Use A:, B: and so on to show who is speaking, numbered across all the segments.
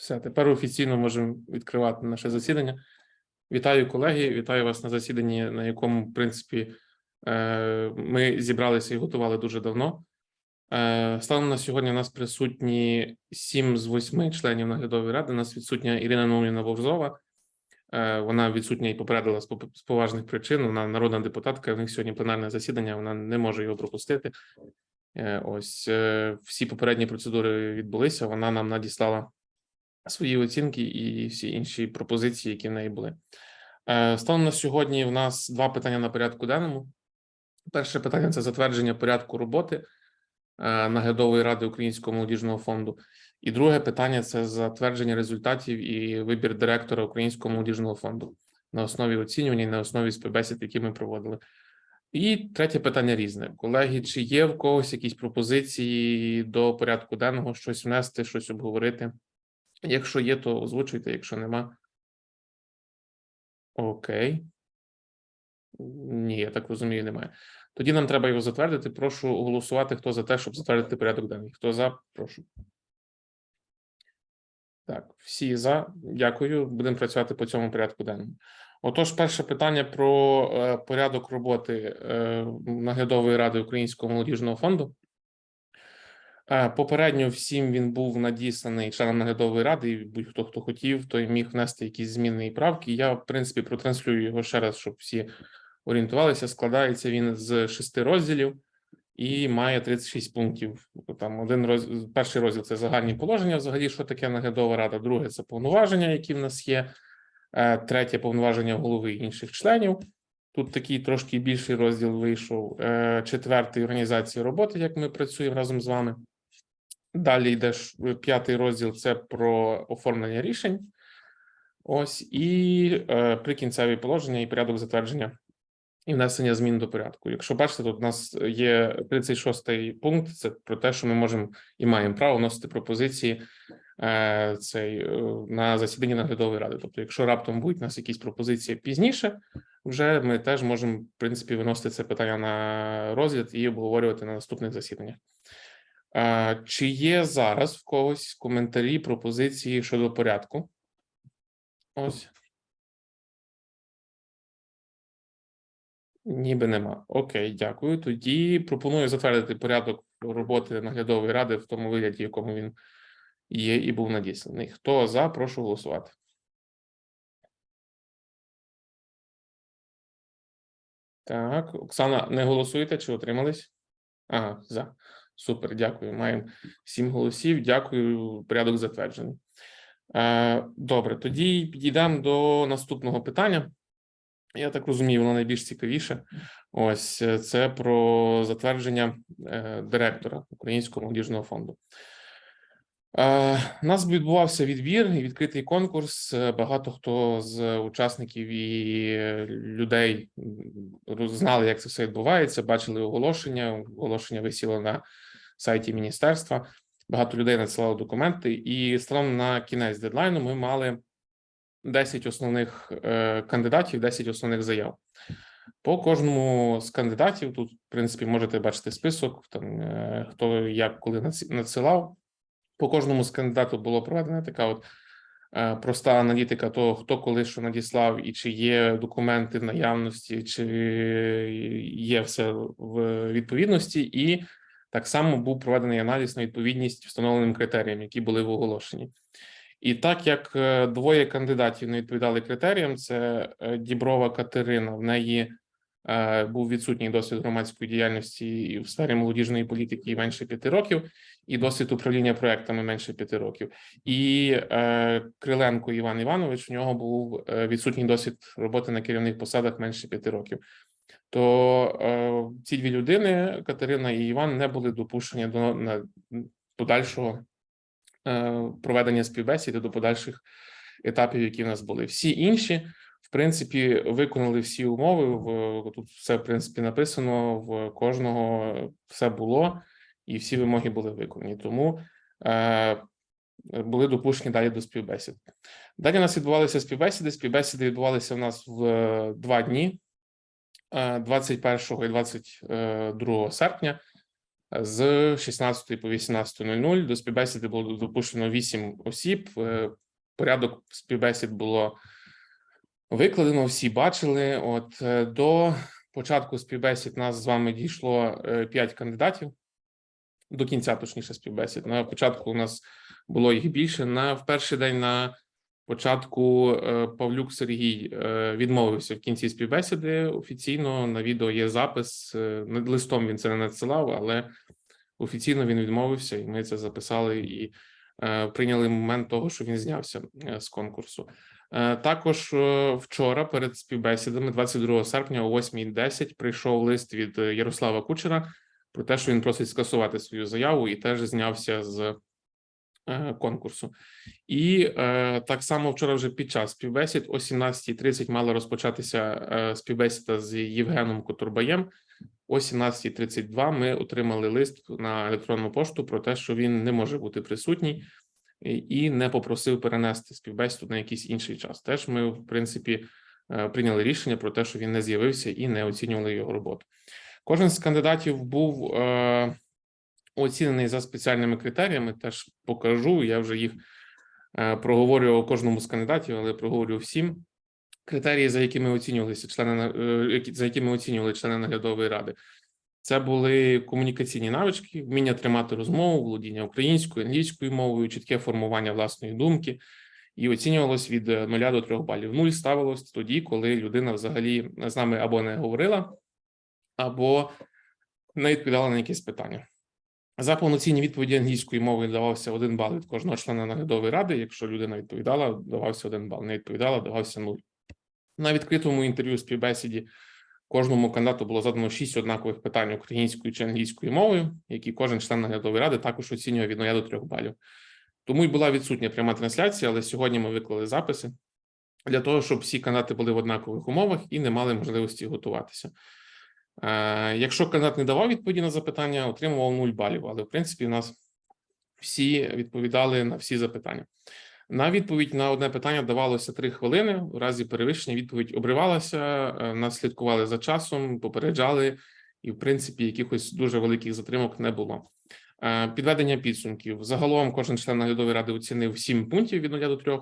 A: Все, тепер офіційно можемо відкривати наше засідання. Вітаю колеги, вітаю вас на засіданні, на якому, в принципі, е, ми зібралися і готували дуже давно. Е, Станом на сьогодні у нас присутні сім з восьми членів наглядової ради. У нас відсутня Ірина Наумівна Вовзова. Е, Вона відсутня і попередила з поважних причин. Вона народна депутатка. У них сьогодні пленарне засідання. Вона не може його пропустити. Ось всі попередні процедури відбулися. Вона нам надіслала свої оцінки і всі інші пропозиції, які в неї були. Е, Станом на сьогодні в нас два питання на порядку денному. Перше питання це затвердження порядку роботи е, наглядової ради Українського молодіжного фонду. І друге питання це затвердження результатів і вибір директора Українського молодіжного фонду на основі оцінювання на основі співбесід, які ми проводили. І третє питання різне. Колеги, чи є в когось якісь пропозиції до порядку денного, щось внести, щось обговорити? Якщо є, то озвучуйте, якщо нема. Окей. Ні, я так розумію, немає. Тоді нам треба його затвердити. Прошу голосувати, хто за те, щоб затвердити порядок денний. Хто за, прошу. Так, всі за. Дякую. Будемо працювати по цьому порядку денному. Отож, перше питання про е, порядок роботи е, наглядової ради Українського молодіжного фонду. Попередньо всім він був надісланий членам наглядової ради, і будь-хто хто хотів, той міг внести якісь зміни і правки. Я, в принципі, протранслюю його ще раз, щоб всі орієнтувалися. Складається він з шести розділів і має 36 пунктів. Там один роз... перший розділ це загальні положення. Взагалі, що таке наглядова рада. Друге це повноваження, які в нас є. Е, Третє повноваження голови інших членів. Тут такий трошки більший розділ вийшов. Е, Четвертий організація роботи, як ми працюємо разом з вами. Далі йде п'ятий розділ це про оформлення рішень. Ось і е, прикінцеві положення і порядок затвердження і внесення змін до порядку. Якщо бачите, тут у нас є 36-й пункт. Це про те, що ми можемо і маємо право вносити пропозиції е, цей е, на засіданні наглядової ради. Тобто, якщо раптом будуть у нас якісь пропозиції пізніше, вже ми теж можемо в принципі виносити це питання на розгляд і обговорювати на наступних засіданнях. Е, Чи є зараз в когось коментарі, пропозиції щодо порядку? Ось. Ніби нема. Окей, дякую. Тоді пропоную затвердити порядок роботи наглядової ради в тому вигляді, в якому він є і був надісланий. Хто за, прошу голосувати. Так, Оксана, не голосуєте чи отримались? Ага, за. Супер, дякую. Маємо сім голосів. Дякую. Порядок затверджений. Е, Добре, тоді підійдемо до наступного питання. Я так розумію, воно найбільш цікавіше. Ось е, це про затвердження е, директора Українського молодіжного фонду. У нас відбувався відбір і відкритий конкурс. Багато хто з учасників і людей знали, як це все відбувається. Бачили оголошення. Оголошення висіло на сайті міністерства. Багато людей надсилало документи, і станом на кінець дедлайну ми мали 10 основних е, кандидатів, 10 основних заяв. По кожному з кандидатів тут, в принципі, можете бачити список, там е, хто як коли надсилав. По кожному з кандидатів було проведена така от е, проста аналітика того, хто коли що надіслав, і чи є документи в наявності, чи є все в відповідності, і так само був проведений аналіз на відповідність встановленим критеріям, які були в оголошенні. І так як е, двоє кандидатів не відповідали критеріям, це е, Діброва Катерина. В неї е, був відсутній досвід громадської діяльності в сфері молодіжної політики менше п'яти років, і досвід управління проектами менше п'яти років. І Криленко Іван Іванович. У нього був відсутній досвід роботи на керівних посадах менше п'яти років. То е, ці дві людини, Катерина і Іван, не були допущені до на, подальшого е, проведення співбесіди до подальших етапів, які в нас були. Всі інші, в принципі, виконали всі умови. В тут все в принципі написано. В кожного все було, і всі вимоги були виконані. Тому е, були допущені далі до співбесід. Далі у нас відбувалися співбесіди. Співбесіди відбувалися у нас в два дні. Е, 21 і 22 серпня. З 16 по 18.00 до співбесіди було допущено 8 осіб. Е, Порядок співбесід було викладено, всі бачили. От е, до початку співбесід нас з вами дійшло 5 кандидатів. До кінця, точніше, співбесід. На початку у нас було їх більше. На в перший день на початку е, Павлюк Сергій е, відмовився в кінці співбесіди. Офіційно на відео є запис. не- Листом він це не надсилав, але офіційно він відмовився, і ми це записали і е, прийняли момент того, що він знявся з конкурсу. Також вчора перед співбесідами, 22 серпня о 8.10, прийшов лист від Ярослава Кучера про те, що він просить скасувати свою заяву і теж знявся з конкурсу. І е, так само вчора, вже під час співбесід, о 17.30 мала розпочатися е, співбесіда з Євгеном Котурбаєм. О 17.32 ми отримали лист на електронну пошту про те, що він не може бути присутній і- не попросив перенести співбесіду на якийсь інший час. Теж ми, в принципі, е, прийняли рішення про те, що він не з'явився і не оцінювали його роботу. Кожен з кандидатів був е, оцінений за спеціальними критеріями. Теж покажу. Я вже їх е, проговорював кожному з кандидатів, але проговорю всім. Критерії, за якими оцінювалися члени е, за якими оцінювали члени наглядової ради. Це були комунікаційні навички, вміння тримати розмову, володіння українською, англійською мовою, чітке формування власної думки, і оцінювалось від 0 до 3 балів. Нуль ставилось тоді, коли людина взагалі з нами або не говорила, або не відповідала на якісь питання. За повноцінні відповіді англійською мовою давався один бал від кожного члена наглядової ради. Якщо людина відповідала, давався один бал. Не відповідала, давався нуль. На відкритому інтерв'ю співбесіді кожному кандидату було задано шість однакових питань українською чи англійською мовою, які кожен член наглядової ради також оцінює від 0 до 3 балів. Тому й була відсутня пряма трансляція, але сьогодні ми виклали записи для того, щоб всі кандидати були в однакових умовах і не мали можливості готуватися. Е, Якщо кандидат не давав відповіді на запитання, отримував 0 балів. Але в принципі, у нас всі відповідали на всі запитання. На відповідь на одне питання давалося 3 хвилини. У разі перевищення відповідь обривалася. е, Нас слідкували за часом, попереджали, і в принципі якихось дуже великих затримок не було. Е, Підведення підсумків. Загалом кожен член наглядової ради оцінив 7 пунктів від 0 до 3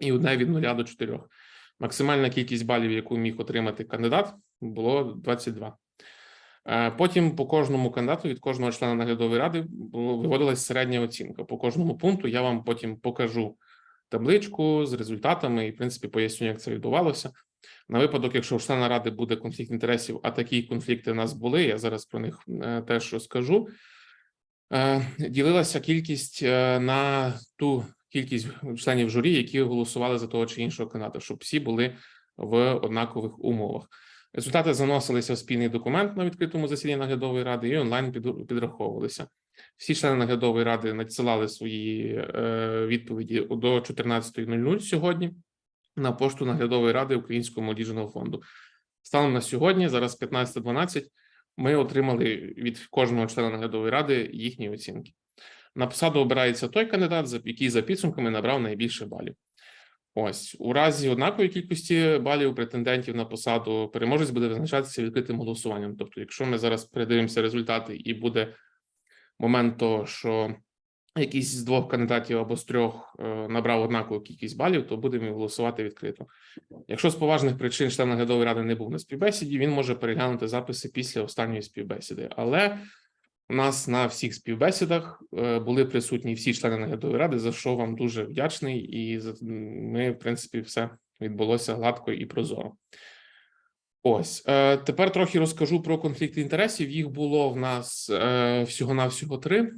A: і одне від 0 до 4. Максимальна кількість балів, яку міг отримати кандидат, було 22. Е, Потім по кожному кандидату від кожного члена наглядової ради виводилась середня оцінка. По кожному пункту я вам потім покажу табличку з результатами і, в принципі, поясню, як це відбувалося. На випадок, якщо у члена ради буде конфлікт інтересів, а такі конфлікти у нас були, я зараз про них е, теж розкажу. Е, Ділилася кількість на ту кількість членів журі, які голосували за того чи іншого кандидата, щоб всі були в однакових умовах. Результати заносилися в спільний документ на відкритому засіданні наглядової ради і онлайн підраховувалися. Всі члени наглядової ради надсилали свої е, відповіді до 14.00 сьогодні на пошту наглядової ради Українського молодіжного фонду. Станом на сьогодні, зараз 15.12, ми отримали від кожного члена наглядової ради їхні оцінки. На посаду обирається той кандидат, який за підсумками набрав найбільше балів. Ось у разі однакової кількості балів претендентів на посаду переможець буде визначатися відкритим голосуванням. Тобто, якщо ми зараз передивимося результати, і буде момент того, що якийсь з двох кандидатів або з трьох е, набрав однакову кількість балів, то будемо голосувати відкрито. Якщо з поважних причин член наглядової ради не був на співбесіді, він може переглянути записи після останньої співбесіди. Але у нас на всіх співбесідах е, були присутні всі члени наглядової ради, за що вам дуже вдячний, і ми, в принципі, все відбулося гладко і прозоро. Ось е, тепер трохи розкажу про конфлікти інтересів. Їх було в нас е, всього-навсього три.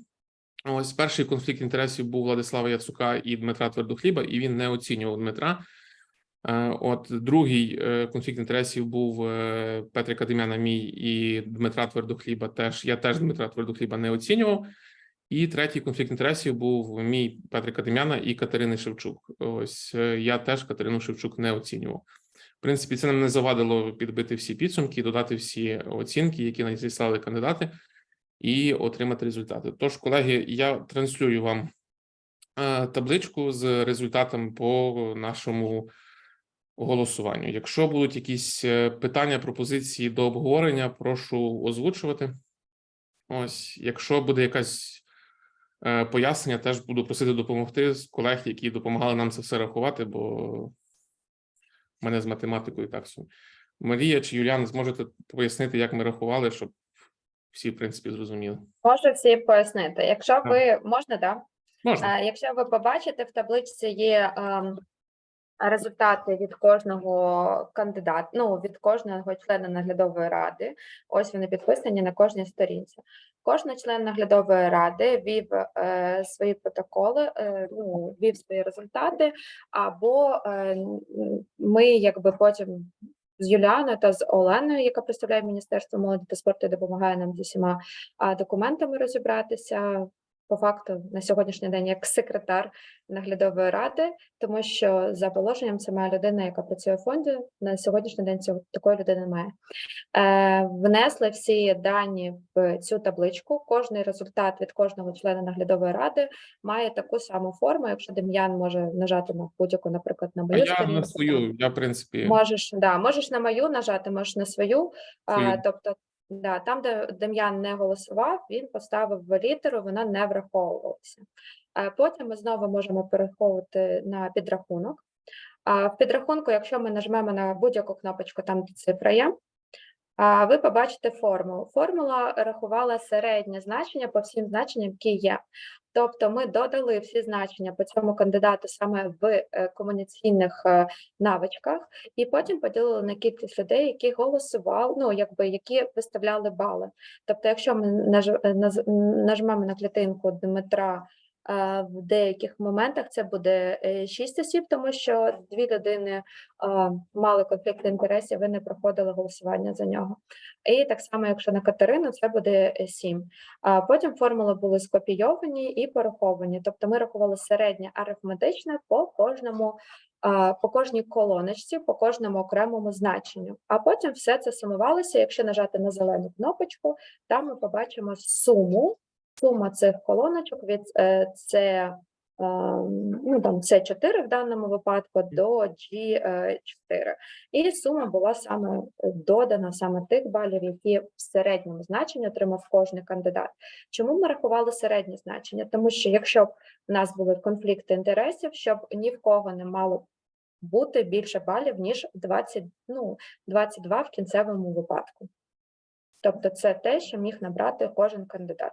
A: Ось перший конфлікт інтересів був Владислава Яцука і Дмитра Твердохліба, і він не оцінював Дмитра. Е, От другий е, конфлікт інтересів був е, Петрика Дем'яна мій і Дмитра Твердохліба. Теж я теж Дмитра Твердохліба не оцінював. І третій конфлікт інтересів був мій Петрика Дем'яна і Катерини Шевчук. Ось я теж Катерину Шевчук не оцінював. В принципі, це нам не завадило підбити всі підсумки, додати всі оцінки, які надіслали кандидати, і отримати результати. Тож, колеги, я транслюю вам табличку з результатами по нашому голосуванню. Якщо будуть якісь е, питання, пропозиції до обговорення, прошу озвучувати. Ось, якщо буде якась е, пояснення, теж буду просити допомогти з колег, які допомагали нам це все рахувати, бо в мене з математикою так собі. Марія чи Юліан, зможете пояснити, як ми рахували, щоб всі, в принципі, зрозуміли.
B: Можу всі пояснити. Якщо ви можна, да?
A: Можна?
B: Е, Якщо ви побачите, в табличці є ем, результати від кожного кандидата, ну від кожного члена наглядової ради. Ось вони підписані на кожній сторінці. Кожен член наглядової ради вів е, свої протоколи, е, ну вів свої результати, або е, ми якби потім. З Юліаною та з Оленою, яка представляє Міністерство молоді та спорту, допомагає нам з усіма документами розібратися по факту на сьогоднішній день як секретар наглядової ради, тому що за положенням це має людина, яка працює в фонді. На сьогоднішній день цього такої людини немає. Е, внесли всі дані в цю табличку. Кожний результат від кожного члена наглядової ради має таку саму форму. Якщо Дем'ян може нажати на будь-яку, наприклад, на
A: А
B: мою
A: я на свою, я, в принципі,
B: Можеш, да, можеш на мою нажати, можеш на свою. А,
A: Свою.
B: тобто, да, там, де Дем'ян не голосував, він поставив літеру, вона не враховувалася. Потім ми знову можемо переховувати на підрахунок. В підрахунку, якщо ми нажмемо на будь-яку кнопочку, там де цифра є, ви побачите формулу. Формула рахувала середнє значення по всім значенням, які є. Тобто ми додали всі значення по цьому кандидату саме в е, комуніційних е, навичках, і потім поділили на кількість людей, які голосували, ну якби які виставляли бали. Тобто, якщо ми наж- нажмемо на клітинку Дмитра. Е, В деяких моментах це буде е, шість осіб, тому що дві людини е, мали конфлікт інтересів, ви не проходили голосування за нього. І так само, якщо на Катерину, це буде е, сім. А потім формули були скопійовані і пораховані. Тобто ми рахували середнє арифметичне по кожному, по кожній колоночці, по кожному окремому значенню. А потім все це сумувалося. Якщо нажати на зелену кнопочку, там ми побачимо суму. Сума цих колоночок від е, це. е, Ну, там це 4 в даному випадку до G4. І сума була саме додана саме тих балів, які в середньому значенні отримав кожний кандидат. Чому ми рахували середнє значення? Тому що якщо б в нас були конфлікти інтересів, щоб ні в кого не мало бути більше балів, ніж 20, ну, 22 в кінцевому випадку. Тобто це те, що міг набрати кожен кандидат.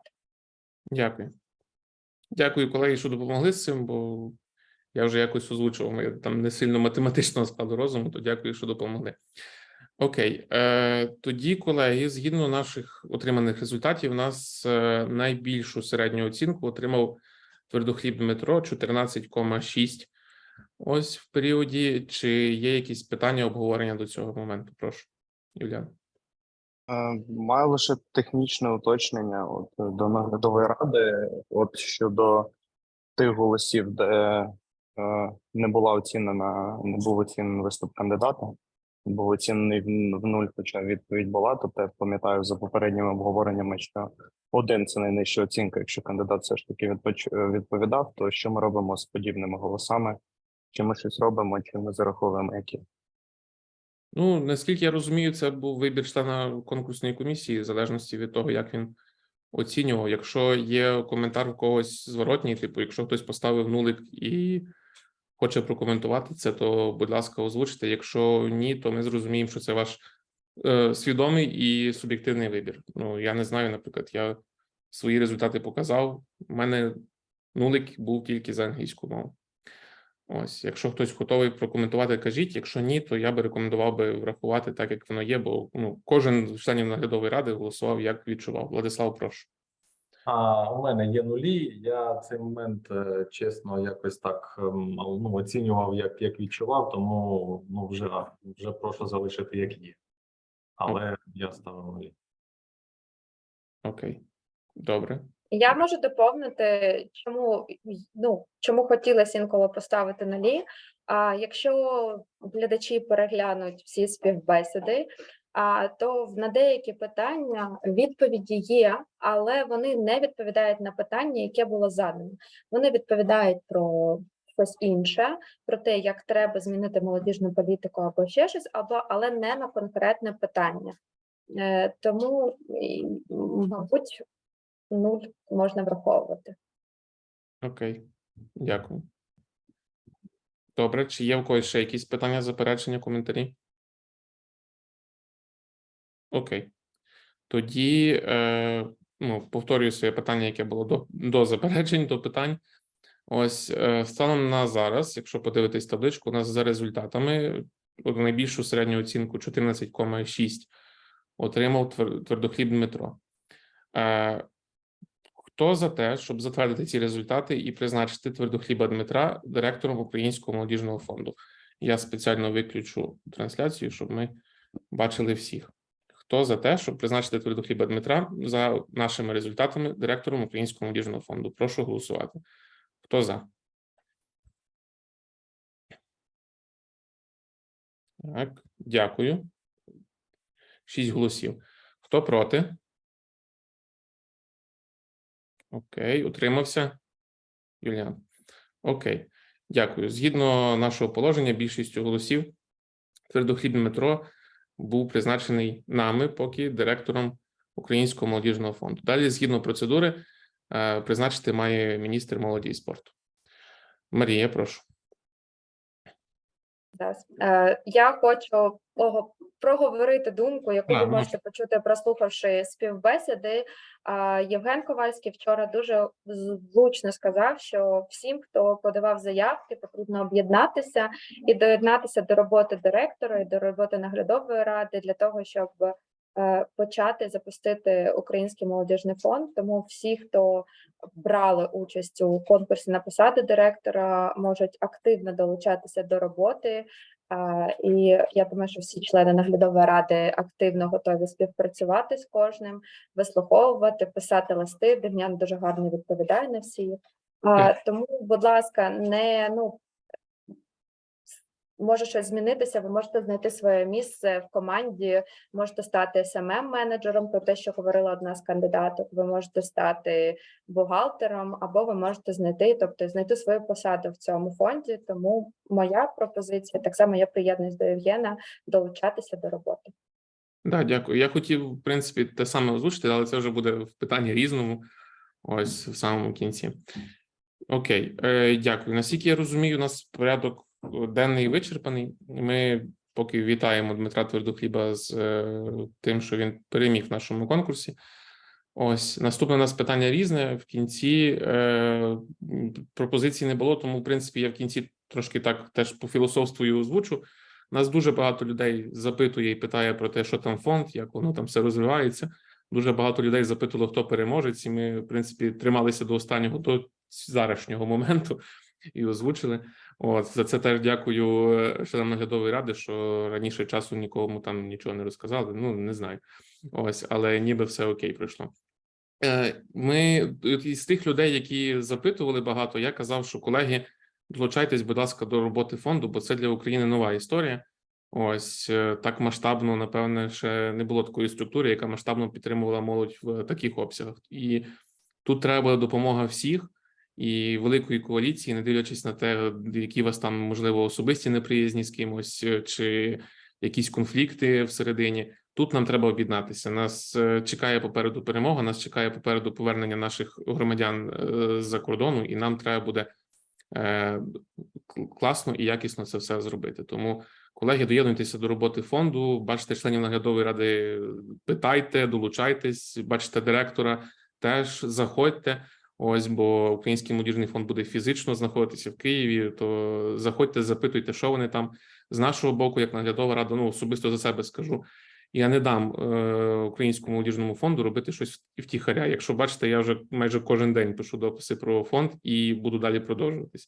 A: Дякую. Дякую, колеги, що допомогли з цим, бо я вже якось озвучував, я там не сильно математичного складу розуму, то дякую, що допомогли. Окей, е, тоді, колеги, згідно наших отриманих результатів, у нас е, найбільшу середню оцінку отримав твердохліб Дмитро 14,6. Ось в періоді. Чи є якісь питання обговорення до цього моменту? Прошу, Юліан.
C: Е, Маю лише технічне уточнення от, е, до наглядової ради, от щодо тих голосів, де е, не була оцінена, не був оцінений виступ кандидата, був оцінений в нуль, хоча відповідь була. Тобто я пам'ятаю за попередніми обговореннями, що один це найнижча оцінка. Якщо кандидат все ж таки е, відповідав, то що ми робимо з подібними голосами? Чи ми щось робимо, чи ми зараховуємо які?
A: Ну, наскільки я розумію, це був вибір члена конкурсної комісії, в залежності від того, як він оцінював. Якщо є коментар у когось зворотній, типу, якщо хтось поставив нулик і хоче прокоментувати це, то, будь ласка, озвучте. Якщо ні, то ми зрозуміємо, що це ваш е, свідомий і суб'єктивний вибір. Ну, я не знаю, наприклад, я свої результати показав. У мене нулик був тільки за англійську мову. Ось, якщо хтось готовий прокоментувати, кажіть. Якщо ні, то я би рекомендував би врахувати так, як воно є, бо ну кожен з членів наглядової ради голосував, як відчував. Владислав, прошу.
D: А у мене є нулі. Я цей момент е, чесно якось так ем, ну, оцінював, як, як відчував, тому ну вже вже прошу залишити як є. Але я ставив нулі.
A: Окей, добре.
B: Я можу доповнити, чому ну чому хотілося інколи поставити нулі. А якщо глядачі переглянуть всі співбесіди, а то на деякі питання відповіді є, але вони не відповідають на питання, яке було задано. Вони відповідають про щось інше, про те, як треба змінити молодіжну політику або ще щось, або але не на конкретне питання. Е, Тому, мабуть, нуль можна враховувати.
A: Окей, дякую. Добре, чи є в когось ще якісь питання, заперечення, коментарі? Окей. Тоді е, ну, повторюю своє питання, яке було до, до заперечень, до питань. Ось е, станом на зараз, якщо подивитись табличку, у нас за результатами найбільшу середню оцінку 14,6 отримав твер- твердохліб Дмитро. Е, Хто за те, щоб затвердити ці результати і призначити твердохліба Дмитра директором Українського молодіжного фонду? Я спеціально виключу трансляцію, щоб ми бачили всіх. Хто за те, щоб призначити твердохліба Дмитра за нашими результатами директором Українського молодіжного фонду? Прошу голосувати. Хто за? Так, дякую. Шість голосів. Хто проти? Окей, утримався. Юліан. Окей, дякую. Згідно нашого положення, більшістю голосів твердохлібне метро був призначений нами поки директором Українського молодіжного фонду. Далі, згідно процедури, е, призначити має міністр молоді і спорту. Марія, прошу.
B: Зараз. Е, я хочу ого- проговорити думку, яку
A: А,
B: ви можете почути, прослухавши співбесіди. Е, Євген Ковальський вчора дуже влучно сказав, що всім, хто подавав заявки, потрібно об'єднатися і доєднатися до роботи директора і до роботи наглядової ради для того, щоб почати запустити Український молодіжний фонд. Тому всі, хто брали участь у конкурсі на посаду директора, можуть активно долучатися до роботи. І я думаю, що всі члени наглядової ради активно готові співпрацювати з кожним, вислуховувати, писати листи. Дем'ян дуже гарно відповідає на всі. А, Тому, будь ласка, не ну може щось змінитися. Ви можете знайти своє місце в команді, можете стати smm менеджером про те, що говорила одна з кандидаток. Ви можете стати бухгалтером, або ви можете знайти, тобто знайти свою посаду в цьому фонді. Тому моя пропозиція так само я приєднуюсь до Євгена долучатися до роботи.
A: Да, дякую. Я хотів, в принципі, те саме озвучити, але це вже буде в питанні різному, ось в самому кінці. Окей, е, дякую. Наскільки я розумію, у нас порядок денний вичерпаний. Ми поки вітаємо Дмитра Твердохліба з е, тим, що він переміг в нашому конкурсі. Ось наступне у нас питання різне. В кінці е, пропозицій не було, тому в принципі я в кінці трошки так теж по філософствую озвучу. Нас дуже багато людей запитує і питає про те, що там фонд, як воно там все розвивається. Дуже багато людей запитувало, хто переможець, і ми, в принципі, трималися до останнього до зарашнього моменту і озвучили. От за це теж дякую е, членам наглядової ради, що раніше часу нікому там нічого не розказали. Ну не знаю. Ось, але ніби все окей пройшло. Е, Ми от із тих людей, які запитували багато, я казав, що колеги, долучайтесь, будь ласка, до роботи фонду, бо це для України нова історія. Ось е, так масштабно, напевне, ще не було такої структури, яка масштабно підтримувала молодь в таких обсягах. І тут треба допомога всіх і великої коаліції, не дивлячись на те, які у вас там можливо особисті неприязні з кимось, е, чи якісь конфлікти всередині. Тут нам треба об'єднатися. Нас е, чекає попереду перемога, нас чекає попереду повернення наших громадян е, з-за кордону, і нам треба буде класно і якісно це все зробити. Тому, колеги, доєднуйтеся до роботи фонду. Бачите членів наглядової ради, питайте, долучайтесь, бачите директора, теж заходьте. Ось, бо Український молодіжний фонд буде фізично знаходитися в Києві. То заходьте, запитуйте, що вони там з нашого боку, як наглядова рада. Ну особисто за себе скажу. Я не дам е, Українському молодіжному фонду робити щось втіхаря. Якщо бачите, я вже майже кожен день пишу дописи про фонд і буду далі продовжуватись.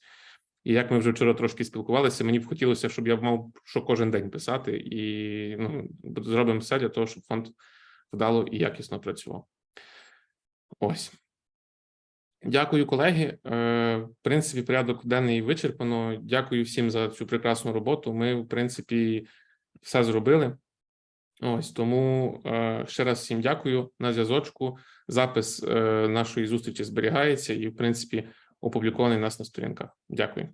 A: І як ми вже вчора трошки спілкувалися, мені б хотілося, щоб я мав що кожен день писати, і ну зробимо все для того, щоб фонд вдало і якісно працював. Ось. Дякую, колеги. Е, В принципі, порядок денний вичерпано. Дякую всім за цю прекрасну роботу. Ми, в принципі, все зробили. Ось тому е, ще раз всім дякую на зв'язочку. Запис е, нашої зустрічі зберігається і, в принципі, опублікований нас на сторінках. Дякую.